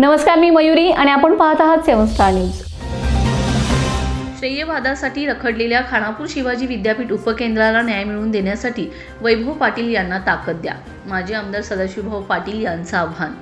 नमस्कार मी मयुरी आणि आपण पाहत आहात सेवन स्टार न्यूज. श्रेयवादासाठी रखडलेल्या खानापूर शिवाजी विद्यापीठ उपकेंद्राला न्याय मिळवून देण्यासाठी वैभव पाटील यांना ताकद द्या. माजी आमदार सदाशिवभाऊ पाटील यांचं आव्हान.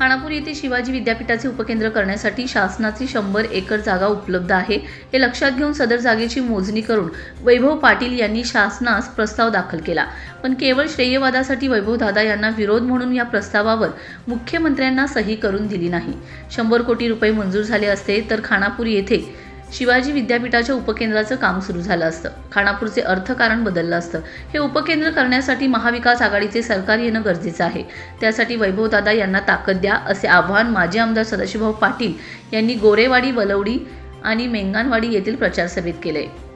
खानापूर येथे शिवाजी विद्यापीठाचे उपकेंद्र करण्यासाठी शासनाची शंभर एकर जागा उपलब्ध आहे. हे लक्षात घेऊन सदर जागेची मोजणी करून वैभव पाटील यांनी शासनास प्रस्ताव दाखल केला. पण केवळ श्रेयवादासाठी वैभवदादा यांना विरोध म्हणून या प्रस्तावावर मुख्यमंत्र्यांना सही करून दिली नाही. शंभर कोटी रुपये मंजूर झाले असते तर खानापूर येथे शिवाजी विद्यापीठाच्या उपकेंद्राचं काम सुरू झालं असतं. खानापूरचे अर्थकारण बदललं असतं. हे उपकेंद्र करण्यासाठी महाविकास आघाडीचे सरकार येणं गरजेचं आहे. त्यासाठी वैभवदादा यांना ताकद द्या असे आव्हान माजी आमदार सदाशिवभाऊ पाटील यांनी गोरेवाडी वलवडी आणि मेंगानवाडी येथील प्रचारसभेत केले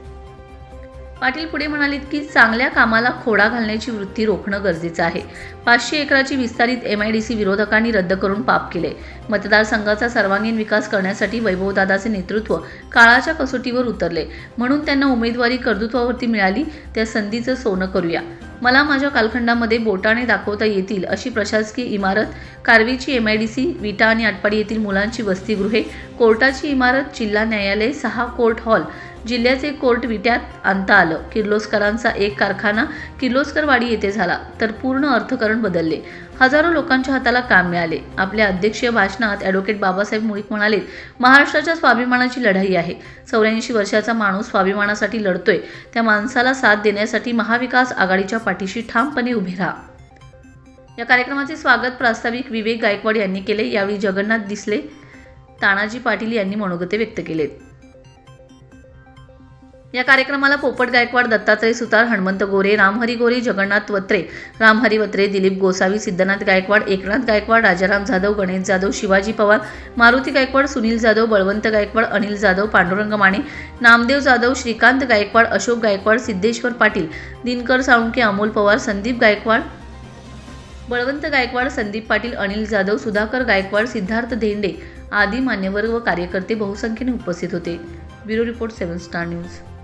पाटील पुढे म्हणाले की चांगल्या कामाला खोडा घालण्याची वृत्ती रोखणं गरजेचं आहे. पाचशे एकराची विस्तारित एम आय डी सी विरोधकांनी रद्द करून पाप केले. मतदारसंघाचा सर्वांगीण विकास करण्यासाठी वैभवदादाचे नेतृत्व काळाच्या कसोटीवर उतरले. म्हणून त्यांना उमेदवारी कर्तृत्वावरती मिळाली त्या संधीचं सोनं करूया. मला माझ्या कालखंडामध्ये बोटाने दाखवता येतील अशी प्रशासकीय इमारत कारवीची M I D C Vita आणि आटपाडी येथील मुलांची वसतिगृहे कोर्टाची इमारत जिल्हा न्यायालय सहा कोर्ट हॉल जिल्ह्याचे कोर्ट विट्यात आणता आलं. किर्लोस्करांचा एक कारखाना किर्लोस्करवाडी येथे झाला तर पूर्ण अर्थकरण बदलले. हजारो लोकांच्या हाताला काम मिळाले. आपल्या अध्यक्षीय भाषणात ॲडव्होकेट बाबासाहेब मुळीक म्हणाले महाराष्ट्राच्या स्वाभिमानाची लढाई आहे. चौऱ्याऐंशी वर्षाचा माणूस स्वाभिमानासाठी लढतोय. त्या माणसाला साथ देण्यासाठी महाविकास आघाडीच्या पाठीशी ठामपणे उभे राहा. या कार्यक्रमाचे स्वागत प्रास्ताविक विवेक गायकवाड यांनी केले. यावेळी जगन्नाथ दिसले तानाजी पाटील यांनी मनोगते व्यक्त केलेत या कार्यक्रमाला पोपट गायकवाड दत्तात्रय सुतार हनुमंत गोरे रामहरी गोरे जगन्नाथ वत्रे रामहरी वत्रे दिलीप गोसावी सिद्धनाथ गायकवाड एकनाथ गायकवाड राजाराम जाधव गणेश जाधव शिवाजी पवार मारुती गायकवाड सुनील जाधव बळवंत गायकवाड अनिल जाधव पांडुरंग माने नामदेव जाधव श्रीकांत गायकवाड अशोक गायकवाड सिद्धेश्वर पाटील दिनकर साळुंके अमोल पवार संदीप गायकवाड बळवंत गायकवाड संदीप पाटील अनिल जाधव सुधाकर गायकवाड सिद्धार्थ धेंडे आदी मान्यवर व कार्यकर्ते बहुसंख्येने उपस्थित होते. Bureau report seven star news.